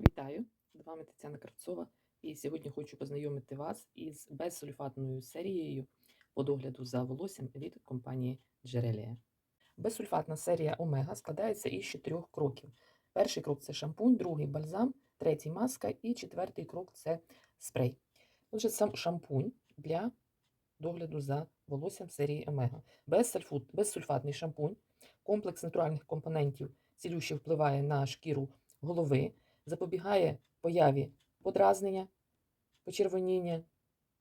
Вітаю! З вами Тетяна Кравцова. І сьогодні хочу познайомити вас із безсульфатною серією по догляду за волоссям від компанії Джерелія. Безсульфатна серія Омега складається із чотирьох кроків. Перший крок це шампунь, другий бальзам, третій маска і четвертий крок це спрей. Отже, сам шампунь для догляду за волоссям серії Омега. Безсульфатний шампунь, комплекс натуральних компонентів цілюще впливає на шкіру голови, запобігає появі подразнення, почервоніння,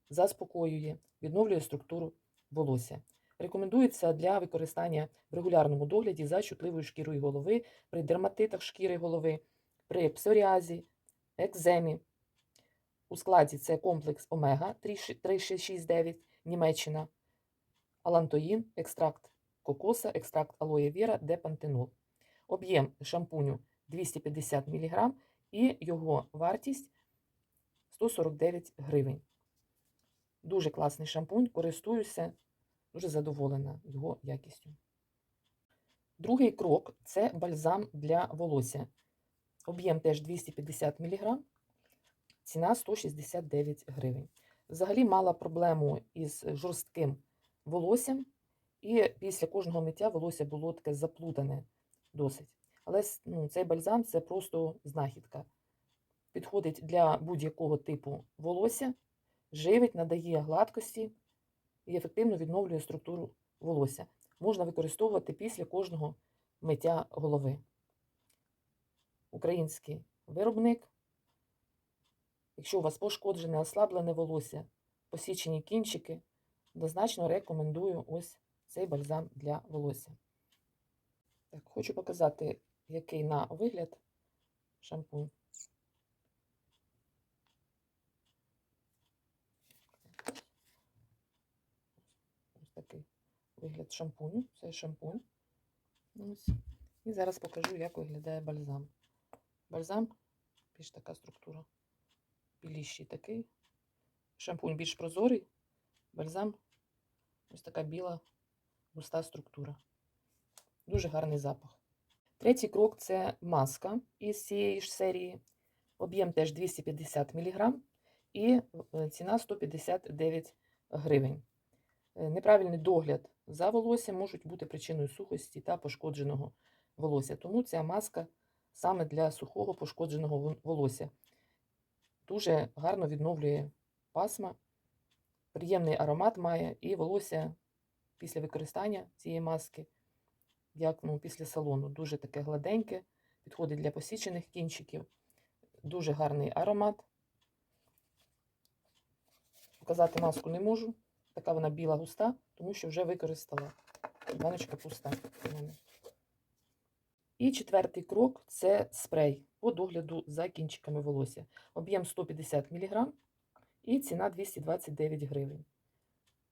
заспокоює, відновлює структуру волосся. Рекомендується для використання в регулярному догляді за чутливою шкірою голови, при дерматитах шкіри голови, при псоріазі, екземі. У складі це комплекс омега 3669, Німеччина, алантоїн, екстракт кокоса, екстракт алоє віра, депантенол. Об'єм шампуню 250 мг і його вартість 149 гривень. Дуже класний шампунь, користуюся, дуже задоволена його якістю. Другий крок це бальзам для волосся. Об'єм теж 250 мг, ціна 169 гривень. Взагалі мала проблему із жорстким волоссям, і після кожного миття волосся було таке заплутане досить. Але ну, цей бальзам це просто знахідка. Підходить для будь-якого типу волосся, живить, надає гладкості і ефективно відновлює структуру волосся. Можна використовувати після кожного миття голови. Український виробник. Якщо у вас пошкоджене, ослаблене волосся, посічені кінчики, однозначно рекомендую ось цей бальзам для волосся. Так, Хочу показати, який на вигляд шампунь. Ось такий вигляд шампуню. Це шампунь. Ось. І зараз покажу, як виглядає бальзам. Бальзам більш така структура. Біліший такий. Шампунь більш прозорий, бальзам ось така біла, густа структура. Дуже гарний запах. Третій крок це маска із цієї ж серії. Об'єм теж 250 мг і е, ціна 159 гривень. Е, неправильний догляд за волоссям можуть бути причиною сухості та пошкодженого волосся. Тому ця маска саме для сухого пошкодженого волосся. Дуже гарно відновлює пасма, приємний аромат має і волосся після використання цієї маски як ну, після салону. Дуже таке гладеньке, підходить для посічених кінчиків. Дуже гарний аромат. Показати маску не можу. Така вона біла густа, тому що вже використала. Баночка пуста. І четвертий крок це спрей по догляду за кінчиками волосся. Об'єм 150 мг і ціна 229 гривень.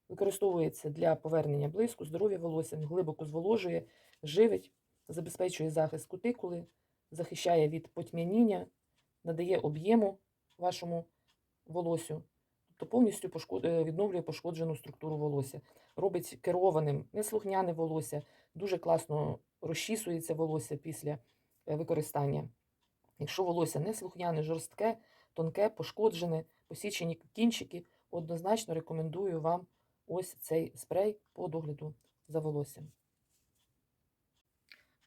Використовується для повернення блиску, здоров'я волосся, глибоко зволожує, живить, забезпечує захист кутикули, захищає від потьмяніння, надає об'єму вашому волосю, тобто повністю. Е, відновлює пошкоджену структуру волосся, робить керованим, неслухняне волосся, дуже класно розчісується волосся після е, використання. Якщо волосся неслухняне, жорстке, тонке, пошкоджене, посічені кінчики, однозначно рекомендую вам ось цей спрей по догляду за волоссям.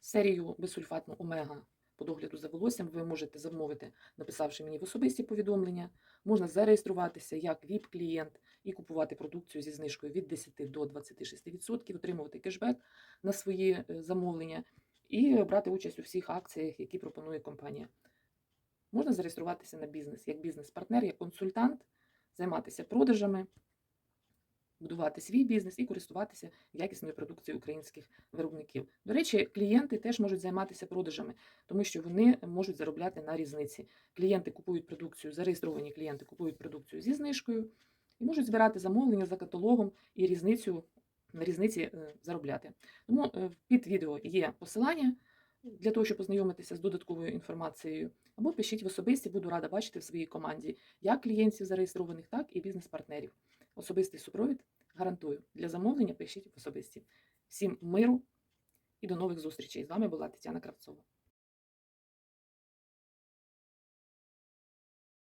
Серію безсульфатну омега по догляду за волоссям ви можете замовити, написавши мені в особисті повідомлення. Можна зареєструватися як ВІП-клієнт і купувати продукцію зі знижкою від 10 до 26%, отримувати кешбек на свої е, замовлення і брати участь у всіх акціях, які пропонує компанія. Можна зареєструватися на бізнес як бізнес-партнер, як консультант, займатися продажами будувати свій бізнес і користуватися якісною продукцією українських виробників. До речі, клієнти теж можуть займатися продажами, тому що вони можуть заробляти на різниці. Клієнти купують продукцію, зареєстровані клієнти купують продукцію зі знижкою і можуть збирати замовлення за каталогом і різницю на різниці е, заробляти. Тому е, під відео є посилання. Для того, щоб познайомитися з додатковою інформацією, або пишіть в особисті, буду рада бачити в своїй команді як клієнтів зареєстрованих, так і бізнес-партнерів. Особистий супровід гарантую для замовлення пишіть в особисті. Всім миру і до нових зустрічей! З вами була Тетяна Кравцова.